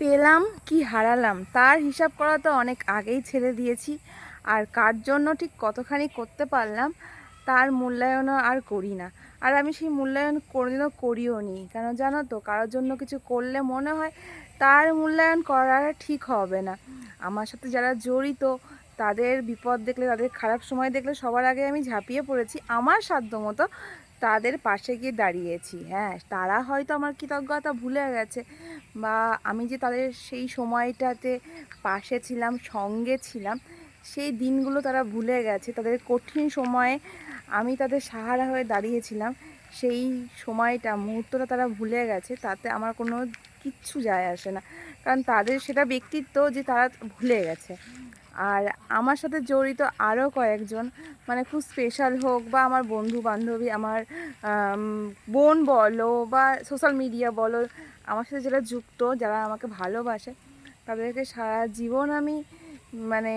পেলাম কি হারালাম, তার হিসাব করা তো অনেক আগেই ছেড়ে দিয়েছি। আর কার জন্য ঠিক কতখানি করতে পারলাম, তার মূল্যায়নও আর করি না। আর আমি সেই মূল্যায়ন কোনোদিনও করিও নি। কেন জানো তো, কারোর জন্য কিছু করলে মনে হয় তার মূল্যায়ন করা ঠিক হবে না। আমার সাথে যারা জড়িত, তাদের বিপদ দেখলে, তাদের খারাপ সময় দেখলে সবার আগে আমি ঝাঁপিয়ে পড়েছি। আমার সাধ্য মতো তাদের পাশে গিয়ে দাঁড়িয়েছি। হ্যাঁ তারা হয়তো আমার কৃতজ্ঞতা ভুলে গেছে বা আমি যে তাদের সেই সময়টাতে পাশে ছিলাম, সঙ্গে ছিলাম, সেই দিনগুলো তারা ভুলে গেছে। তাদের কঠিন সময়ে আমি তাদের সাহারা হয়ে দাঁড়িয়েছিলাম। সেই সময়টা, মুহূর্তটা তারা ভুলে গেছে, তাতে আমার কোনো কিচ্ছু যায় আসে না। কারণ তাদের সেটা ব্যক্তিত্ব যে তারা ভুলে গেছে। আর আমার সাথে জড়িত আরও কয়েকজন মানে খুব স্পেশাল হোক বা আমার বন্ধু বান্ধবী আমার বোন বলো বা সোশ্যাল মিডিয়া বলো, আমার সাথে যারা যুক্ত, যারা আমাকে ভালোবাসে, তাদেরকে সারা জীবন আমি মানে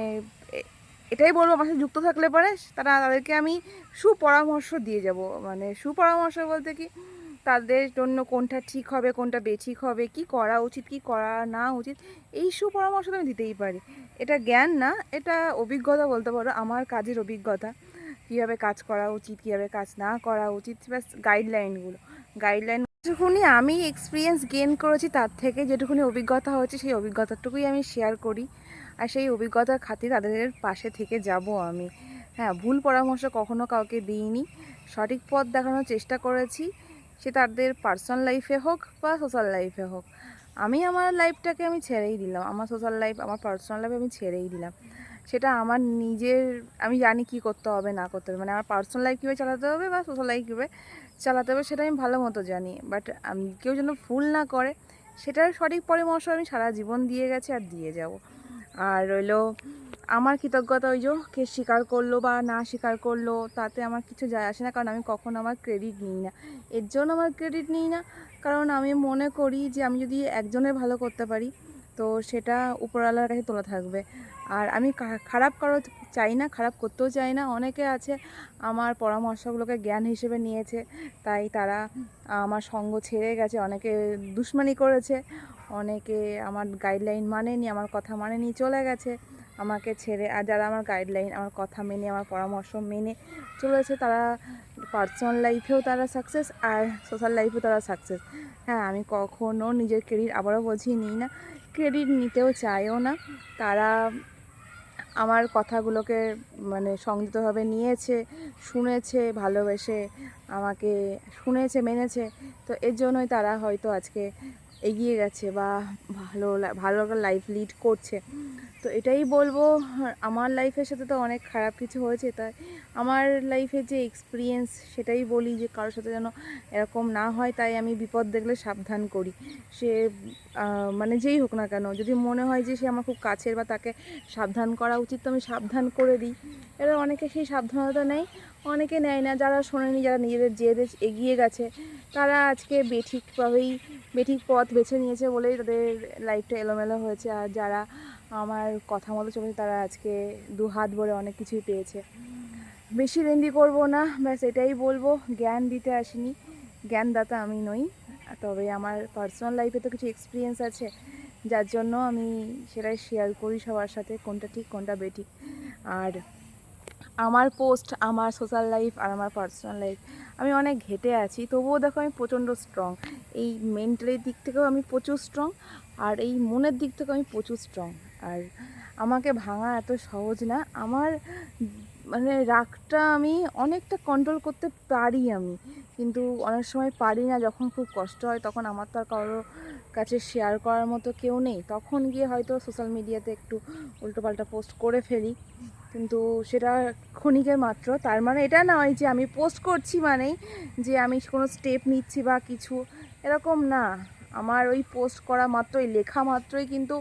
এটাই বলব আমার সাথে যুক্ত থাকলে পরে, তারা তাদেরকে আমি সুপরামর্শ দিয়ে যাব। মানে সুপরামর্শ বলতে কি তাদের জন্য কোনটা ঠিক হবে, কোনটা বেঠিক হবে, কি করা উচিত, কি করা না উচিত, এই সুপরামর্শ তো আমি দিতেই পারি। এটা জ্ঞান না, এটা অভিজ্ঞতা বলতে পারো, আমার কাজের অভিজ্ঞতা। কীভাবে কাজ করা উচিত, কীভাবে কাজ না করা উচিত, ব্যাস গাইডলাইনগুলো গাইডলাইন যেটুকুনি আমি এক্সপিরিয়েন্স গেন করেছি, তার থেকে যেটুকুনি অভিজ্ঞতা হয়েছে, সেই অভিজ্ঞতাটুকুই আমি শেয়ার করি। আর সেই অভিজ্ঞতার খাতির তাদের পাশে থেকে যাব আমি। হ্যাঁ ভুল পরামর্শ কখনো কাউকে দিইনি। সঠিক পথ দেখানোর চেষ্টা করেছি। সে তাদের পার্সোনাল লাইফে হোক বা সোশ্যাল লাইফে হোক। আমি আমার লাইফটাকে আমি ছেড়েই দিলাম। আমার সোশ্যাল লাইফ আমার পার্সোনাল লাইফ আমি ছেড়েই দিলাম। সেটা আমার নিজের, আমি জানি কি করতে হবে, না করতে হবে। মানে আমার পার্সোনাল লাইফ কীভাবে চালাতে হবে বা সোশ্যাল লাইফ কীভাবে চালাতে হবে সেটা আমি ভালো মতো জানি। বাট আমি কেউ যেন ভুল না করে, সেটার সঠিক পরামর্শ আমি সারা জীবন দিয়ে গেছি আর দিয়ে যাব। আর রইল আমার কৃতজ্ঞতা ওই যে কে স্বীকার করল বা না স্বীকার করল, তাতে আমার কিছু যায় আসে না। কারণ আমি কখনো আমার ক্রেডিট নিই না। এর জন্য আমার ক্রেডিট নিই না। কারণ আমি মনে করি যে আমি যদি একজনের ভালো করতে পারি, তো সেটা উপরওয়ালার কাছে তোলা থাকবে। আর আমি খারাপ কারও চাই না, খারাপ করতেও চাই না। অনেকে আছে, আমার পরামর্শগুলোকে জ্ঞান হিসেবে নিয়েছে। তাই তারা আমার সঙ্গ ছেড়ে গেছে। অনেকে দুশ্মনী করেছে। অনেকে আমার গাইডলাইন মানেনি, আমার কথা মানেনি, চলে গেছে। আমাকে ছেড়ে, আর যারা আমার গাইডলাইন আমার কথা মেনে, আমার পরামর্শ মেনে চলেছে, তারা পার্সোনাল লাইফেও তারা সাকসেস আর সোশ্যাল লাইফেও তারা সাকসেস হ্যাঁ আমি কখনো নিজের ক্রেডিট আবারও বলছি নিই না। ক্রেডিট নিতেও চাইও না। তারা আমার কথাগুলোকে মানে সংযতভাবে নিয়েছে, শুনেছে, ভালোবেসে, আমাকে শুনেছে, মেনেছে। তো এর জন্যই তারা হয়তো আজকে এগিয়ে গেছে বা ভালো ভালো লাইফ লিড করছে। তো এটাই বলব আমার লাইফের সাথে তো অনেক খারাপ কিছু হয়েছে, তাই আমার লাইফের যে এক্সপিরিয়েন্স সেটাই বলি যে কারোর সাথে যেন এরকম না হয়, তাই আমি বিপদ দেখলে সাবধান করি। সে মানে যেই হোক না কেন, যদি মনে হয় যে সে আমার খুব কাছের বা তাকে সাবধান করা উচিত, তো আমি সাবধান করে দিই। এবার অনেকে সেই সাবধানতা নেয়, অনেকে নেয় না। যারা শোনেনি, যারা নিজেদের জেদে এগিয়ে গেছে, তারা আজকে বেঠিকভাবেই, বেঠিক পথ বেছে নিয়েছে বলেই তাদের লাইফটা এলোমেলো হয়েছে। আর যারা আমার কথা মতো চলেছে, তারা আজকে দু হাত ভরে অনেক কিছুই পেয়েছে। বেশি লেন্দি করব না, ব্যাস এটাই বলব, জ্ঞান দিতে আসিনি। জ্ঞানদাতা আমি নই, তবে আমার পার্সোনাল লাইফে তো কিছু এক্সপিরিয়েন্স আছে, যার জন্য আমি সেটাই শেয়ার করি সবার সাথে, কোনটা ঠিক, কোনটা বেঠিক। আর আমার পোস্ট আমার সোশ্যাল লাইফ আর আমার পার্সোনাল লাইফ আমি অনেক ঘেটে আছি, তবুও দেখো আমি প্রচণ্ড স্ট্রং এই মেন্টালের দিক থেকেও আমি প্রচুর স্ট্রং আর এই মনের দিক থেকেও আমি প্রচুর স্ট্রং আর আমাকে ভাঙা এত সহজ না, আমার মানে রাগটা আমি অনেকটা কন্ট্রোল করতে পারি আমি, কিন্তু অনেক সময় পারি না, যখন খুব কষ্ট হয় তখন আমার তো আর কারোর কাছে শেয়ার করার মতো কেউ নেই, তখন গিয়ে হয়তো সোশ্যাল মিডিয়াতে একটু উল্টোপাল্টা পোস্ট করে ফেলি। কিন্তু সেটা ক্ষণিকের মাত্র। তার মানে এটা নয় যে আমি পোস্ট করছি মানেই যে আমি কোনো স্টেপ নিচ্ছি বা কিছু। এরকম না। আমার ওই পোস্ট করা মাত্রই, লেখা মাত্রই কিন্তু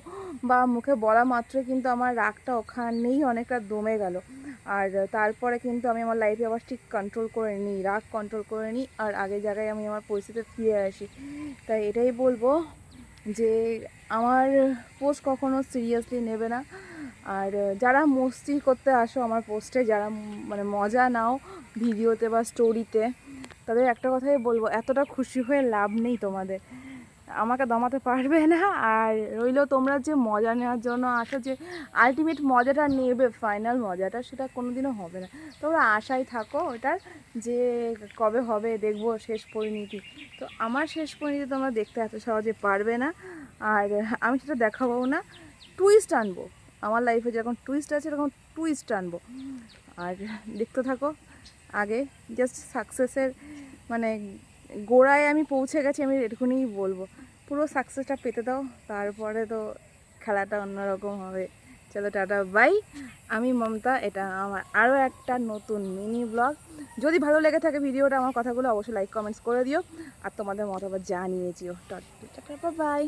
বা মুখে বলা মাত্রই কিন্তু আমার রাগটা ওখানেই অনেকটা দমে গেল। আর তারপরে কিন্তু আমি আমার লাইফে আবার ঠিক কন্ট্রোল করে নিই রাগ কন্ট্রোল করে নিই আর আগের জায়গায় আমি আমার পরিস্থিতিতে ফিরে আসি। তাই এটাই বলব যে আমার পোস্ট কখনো সিরিয়াসলি নেবে না। আর যারা মস্তি করতে আসো আমার পোস্টে, যারা মানে মজা নাও ভিডিওতে বা স্টোরিতে, তাদের একটা কথাই বলব, এতটা খুশি হয়ে লাভ নেই তোমাদের। আমাকে দমাতে পারবে না, আর রইল তোমরা যে মজা নেওয়ার জন্য আসো, যে আলটিমেট মজাটা নেবে ফাইনাল মজাটা, সেটা কোনোদিনও হবে না। তোমরা আশায় থাকো ওটার যে কবে হবে, দেখব শেষ পরিণতি। তো আমার শেষ পরিণতি তোমরা দেখতে এত সহজে পারবে না, আর আমি সেটা দেখাবো না টুইস্ট আনব। আমার লাইফে যেরকম টুইস্ট আছে, এরকম টুইস্ট আনব। আর দেখতে থাকো, আগে জাস্ট সাকসেসের মানে গোড়ায় আমি পৌঁছে গেছি, আমি এটুকুনি বলব। পুরো সাকসেসটা পেতে দাও, তারপরে তো খেলাটা অন্যরকম হবে। চলো, টাটা বাই আমি মমতা, এটা আমার আরও একটা নতুন মিনি ব্লগ যদি ভালো লেগে থাকে ভিডিওটা, আমার কথাগুলো অবশ্যই লাইক কমেন্টস করে দিও। আর তোমাদের মতামত জানিয়ে দিও। Tata bye